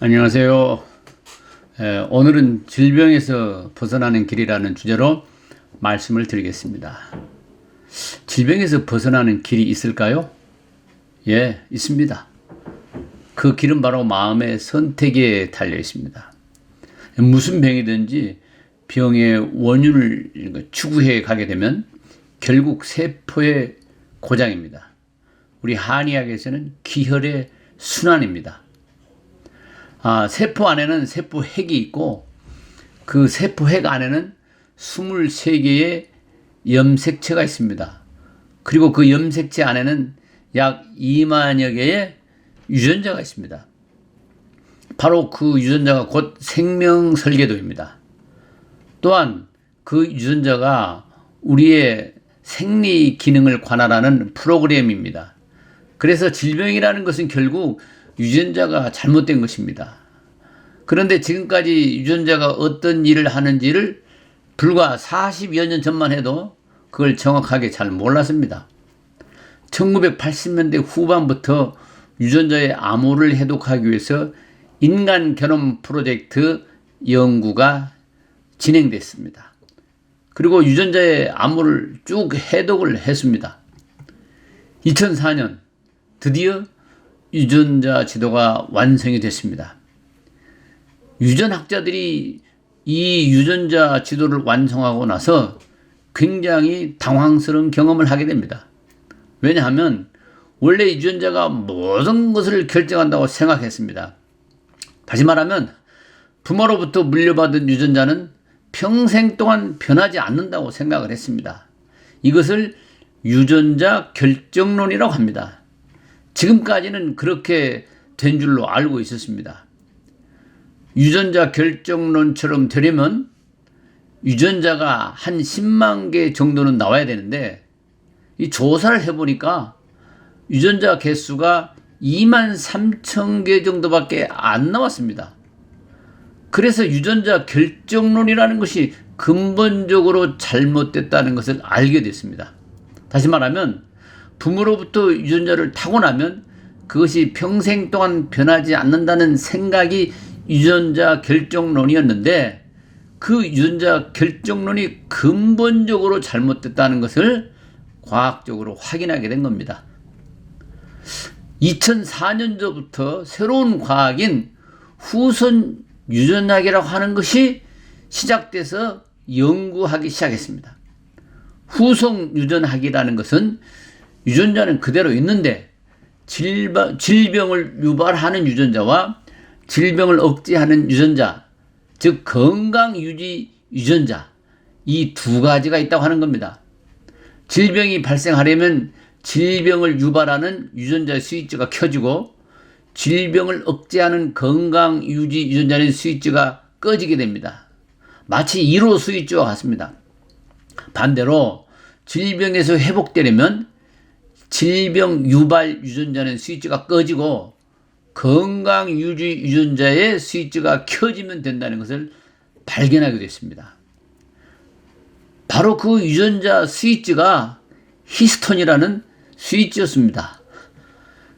안녕하세요. 에, 오늘은 질병에서 벗어나는 길이라는 주제로 말씀을 드리겠습니다. 질병에서 벗어나는 길이 있을까요? 예, 있습니다. 그 길은 바로 마음의 선택에 달려 있습니다. 무슨 병이든지 병의 원인을 추구해 가게 되면 결국 세포의 고장입니다. 우리 한의학에서는 기혈의 순환입니다. 아, 세포 안에는 세포 핵이 있고 그 세포 핵 안에는 23개의 염색체가 있습니다. 그리고 그 염색체 안에는 약 2만여 개의 유전자가 있습니다. 바로 그 유전자가 곧 생명 설계도입니다. 또한 그 유전자가 우리의 생리 기능을 관할하는 프로그램입니다. 그래서 질병이라는 것은 결국 유전자가 잘못된 것입니다. 그런데 지금까지 유전자가 어떤 일을 하는지를 불과 40여 년 전만 해도 그걸 정확하게 잘 몰랐습니다. 1980년대 후반부터 유전자의 암호를 해독하기 위해서 인간 게놈 프로젝트 연구가 진행됐습니다. 그리고 유전자의 암호를 쭉 해독을 했습니다. 2004년 드디어 유전자 지도가 완성이 됐습니다. 유전학자들이 이 유전자 지도를 완성하고 나서 굉장히 당황스러운 경험을 하게 됩니다. 왜냐하면 원래 유전자가 모든 것을 결정한다고 생각했습니다. 다시 말하면 부모로부터 물려받은 유전자는 평생 동안 변하지 않는다고 생각을 했습니다. 이것을 유전자 결정론이라고 합니다. 지금까지는 그렇게 된 줄로 알고 있었습니다. 유전자 결정론처럼 되려면 유전자가 한 10만 개 정도는 나와야 되는데 이 조사를 해보니까 유전자 개수가 2만 3천 개 정도밖에 안 나왔습니다. 그래서 유전자 결정론이라는 것이 근본적으로 잘못됐다는 것을 알게 됐습니다. 다시 말하면 부모로부터 유전자를 타고나면 그것이 평생 동안 변하지 않는다는 생각이 유전자 결정론이었는데 그 유전자 결정론이 근본적으로 잘못됐다는 것을 과학적으로 확인하게 된 겁니다. 2004년도부터 새로운 과학인 후손 유전학이라고 하는 것이 시작돼서 연구하기 시작했습니다. 후속 유전학이라는 것은 유전자는 그대로 있는데 질병을 유발하는 유전자와 질병을 억제하는 유전자, 즉 건강 유지 유전자 이 두 가지가 있다고 하는 겁니다. 질병이 발생하려면 질병을 유발하는 유전자 스위치가 켜지고 질병을 억제하는 건강 유지 유전자는 스위치가 꺼지게 됩니다. 마치 1호 스위치와 같습니다. 반대로 질병에서 회복되려면 질병 유발 유전자는 스위치가 꺼지고 건강 유지 유전자의 스위치가 켜지면 된다는 것을 발견하게 됐습니다. 바로 그 유전자 스위치가 히스톤이라는 스위치였습니다.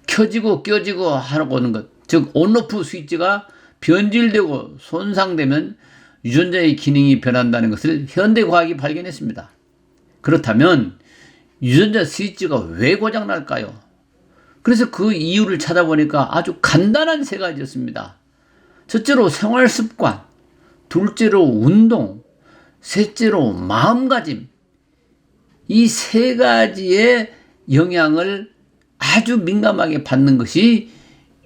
켜지고 껴지고 하고 오는 것, 즉 온오프 스위치가 변질되고 손상되면 유전자의 기능이 변한다는 것을 현대 과학이 발견했습니다. 그렇다면 유전자 스위치가 왜 고장날까요? 그래서 그 이유를 찾아보니까 아주 간단한 세 가지였습니다. 첫째로 생활 습관, 둘째로 운동, 셋째로 마음가짐. 이 세 가지의 영향을 아주 민감하게 받는 것이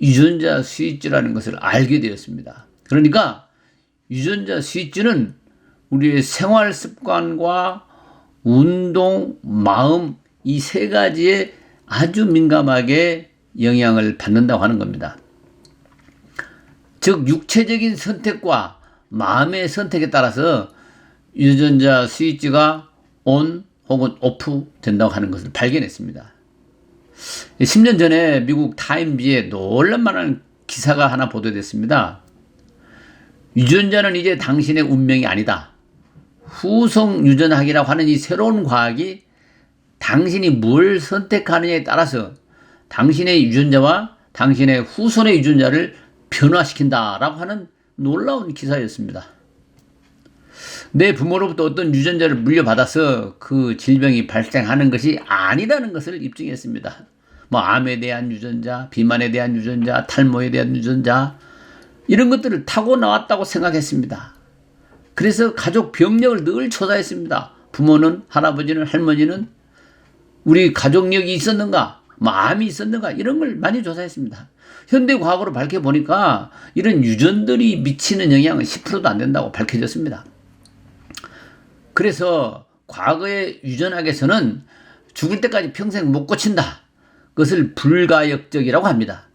유전자 스위치라는 것을 알게 되었습니다. 그러니까 유전자 스위치는 우리의 생활 습관과 운동, 마음 이 세 가지에 아주 민감하게 영향을 받는다고 하는 겁니다. 즉 육체적인 선택과 마음의 선택에 따라서 유전자 스위치가 온 혹은 오프 된다고 하는 것을 발견했습니다. 10년 전에 미국 타임지에 놀랄만한 기사가 하나 보도됐습니다. 유전자는 이제 당신의 운명이 아니다. 후속 유전학이라고 하는 이 새로운 과학이 당신이 뭘 선택하느냐에 따라서 당신의 유전자와 당신의 후손의 유전자를 변화시킨다라고 하는 놀라운 기사였습니다. 내 부모로부터 어떤 유전자를 물려받아서 그 질병이 발생하는 것이 아니라는 것을 입증했습니다. 뭐 암에 대한 유전자, 비만에 대한 유전자, 탈모에 대한 유전자 이런 것들을 타고 나왔다고 생각했습니다. 그래서 가족 병력을 늘 조사했습니다. 부모는 할아버지는 할머니는 우리 가족력이 있었는가, 마음이 있었는가 이런 걸 많이 조사했습니다. 현대 과학으로 밝혀보니까 이런 유전들이 미치는 영향은 10%도 안 된다고 밝혀졌습니다. 그래서 과거의 유전학에서는 죽을 때까지 평생 못 고친다. 그것을 불가역적이라고 합니다.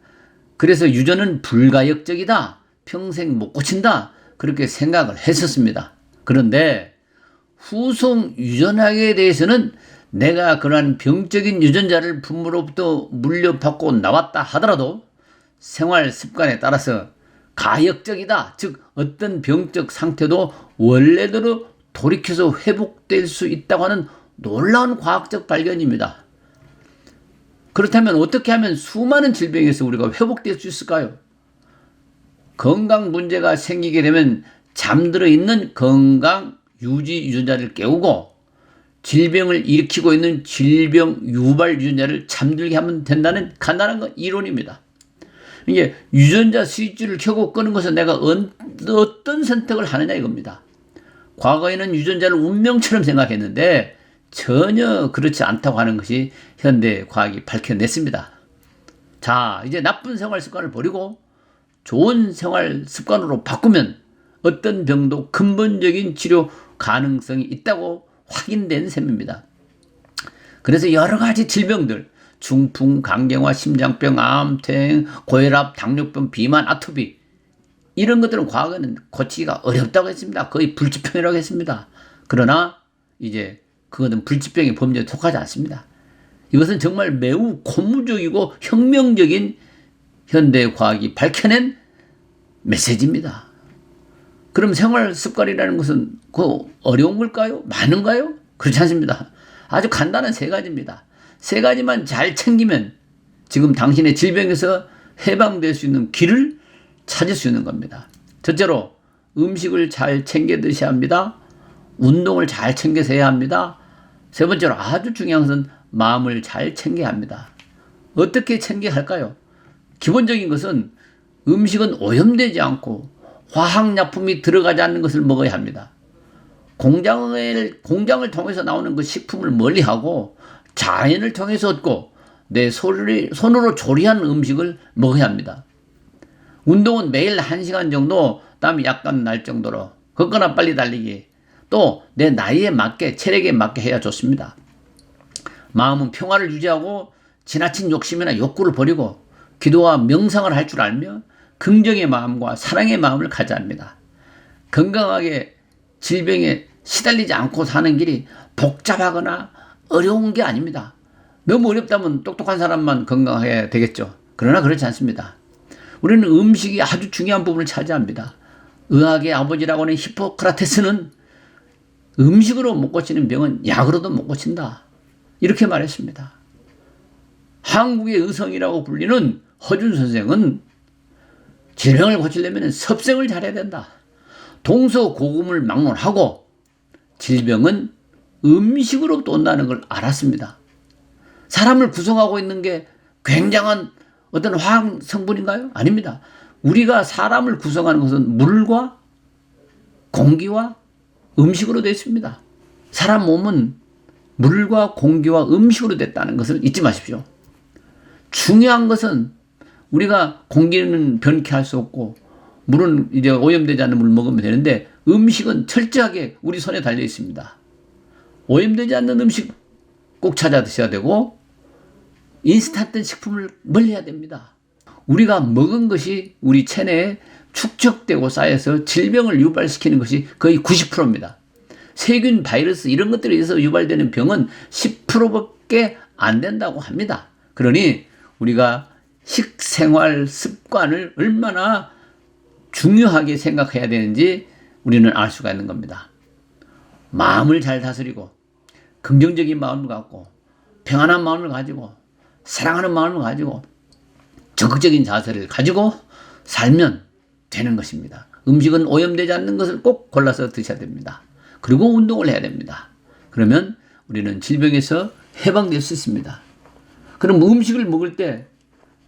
그래서 유전은 불가역적이다. 평생 못 고친다. 그렇게 생각을 했었습니다. 그런데 후속 유전학에 대해서는 내가 그러한 병적인 유전자를 부모로부터 물려받고 나왔다 하더라도 생활 습관에 따라서 가역적이다. 즉, 어떤 병적 상태도 원래대로 돌이켜서 회복될 수 있다고 하는 놀라운 과학적 발견입니다. 그렇다면 어떻게 하면 수많은 질병에서 우리가 회복될 수 있을까요? 건강 문제가 생기게 되면 잠들어 있는 건강 유지 유전자를 깨우고 질병을 일으키고 있는 질병 유발 유전자를 잠들게 하면 된다는 간단한 건 이론입니다. 이게 유전자 스위치를 켜고 끄는 것은 내가 어떤 선택을 하느냐 이겁니다. 과거에는 유전자를 운명처럼 생각했는데 전혀 그렇지 않다고 하는 것이 현대 과학이 밝혀냈습니다. 자, 이제 나쁜 생활 습관을 버리고 좋은 생활 습관으로 바꾸면 어떤 병도 근본적인 치료 가능성이 있다고 확인된 셈입니다. 그래서 여러 가지 질병들, 중풍, 간경화, 심장병, 암, 퇴행, 고혈압, 당뇨병, 비만, 아토피 이런 것들은 과거에는 고치기가 어렵다고 했습니다. 거의 불치병이라고 했습니다. 그러나 이제 그것은 불치병의 범죄에 속하지 않습니다. 이것은 정말 매우 고무적이고 혁명적인 현대 과학이 밝혀낸 메시지입니다. 그럼 생활 습관이라는 것은 그 어려운 걸까요? 많은가요? 그렇지 않습니다. 아주 간단한 세 가지입니다. 세 가지만 잘 챙기면 지금 당신의 질병에서 해방될 수 있는 길을 찾을 수 있는 겁니다. 첫째로 음식을 잘 챙겨 드셔야 합니다. 운동을 잘 챙겨서 해야 합니다. 세 번째로 아주 중요한 것은 마음을 잘 챙겨야 합니다. 어떻게 챙겨야 할까요? 기본적인 것은 음식은 오염되지 않고 화학약품이 들어가지 않는 것을 먹어야 합니다. 공장을, 공장을 통해서 나오는 그 식품을 멀리 하고 자연을 통해서 얻고 내 손을, 손으로 조리한 음식을 먹어야 합니다. 운동은 매일 1시간 정도 땀이 약간 날 정도로 걷거나 빨리 달리기 또 내 나이에 맞게 체력에 맞게 해야 좋습니다. 마음은 평화를 유지하고 지나친 욕심이나 욕구를 버리고 기도와 명상을 할 줄 알며 긍정의 마음과 사랑의 마음을 가져야 합니다. 건강하게 질병에 시달리지 않고 사는 길이 복잡하거나 어려운 게 아닙니다. 너무 어렵다면 똑똑한 사람만 건강해야 되겠죠. 그러나 그렇지 않습니다. 우리는 음식이 아주 중요한 부분을 차지합니다. 의학의 아버지라고 하는 히포크라테스는 음식으로 못 고치는 병은 약으로도 못 고친다. 이렇게 말했습니다. 한국의 의성이라고 불리는 허준 선생은 질병을 고치려면 섭생을 잘해야 된다. 동서고금을 막론하고 질병은 음식으로부터 온다는 걸 알았습니다. 사람을 구성하고 있는 게 굉장한 어떤 화학 성분인가요? 아닙니다. 우리가 사람을 구성하는 것은 물과 공기와 음식으로 되어 있습니다. 사람 몸은 물과 공기와 음식으로 됐다는 것을 잊지 마십시오. 중요한 것은 우리가 공기는 변케 할 수 없고 물은 이제 오염되지 않는 물 먹으면 되는데 음식은 철저하게 우리 손에 달려 있습니다. 오염되지 않는 음식 꼭 찾아 드셔야 되고 인스턴트 식품을 멀리해야 됩니다. 우리가 먹은 것이 우리 체내에 축적되고 쌓여서 질병을 유발시키는 것이 거의 90%입니다. 세균, 바이러스 이런 것들에 의해서 유발되는 병은 10%밖에 안 된다고 합니다. 그러니 우리가 식생활 습관을 얼마나 중요하게 생각해야 되는지 우리는 알 수가 있는 겁니다. 마음을 잘 다스리고 긍정적인 마음을 갖고 평안한 마음을 가지고 사랑하는 마음을 가지고 적극적인 자세를 가지고 살면 되는 것입니다. 음식은 오염되지 않는 것을 꼭 골라서 드셔야 됩니다. 그리고 운동을 해야 됩니다. 그러면 우리는 질병에서 해방될 수 있습니다. 그럼 음식을 먹을 때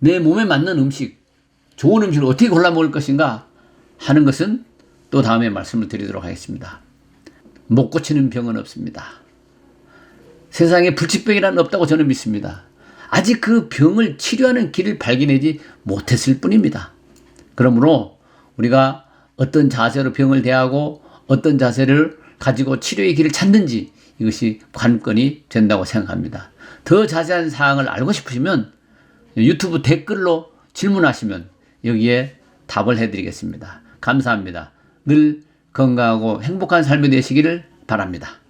내 몸에 맞는 음식, 좋은 음식을 어떻게 골라 먹을 것인가 하는 것은 또 다음에 말씀을 드리도록 하겠습니다. 못 고치는 병은 없습니다. 세상에 불치병이란 없다고 저는 믿습니다. 아직 그 병을 치료하는 길을 발견하지 못했을 뿐입니다. 그러므로 우리가 어떤 자세로 병을 대하고 어떤 자세를 가지고 치료의 길을 찾는지 이것이 관건이 된다고 생각합니다. 더 자세한 사항을 알고 싶으시면 유튜브 댓글로 질문하시면 여기에 답을 해드리겠습니다. 감사합니다. 늘 건강하고 행복한 삶이 되시기를 바랍니다.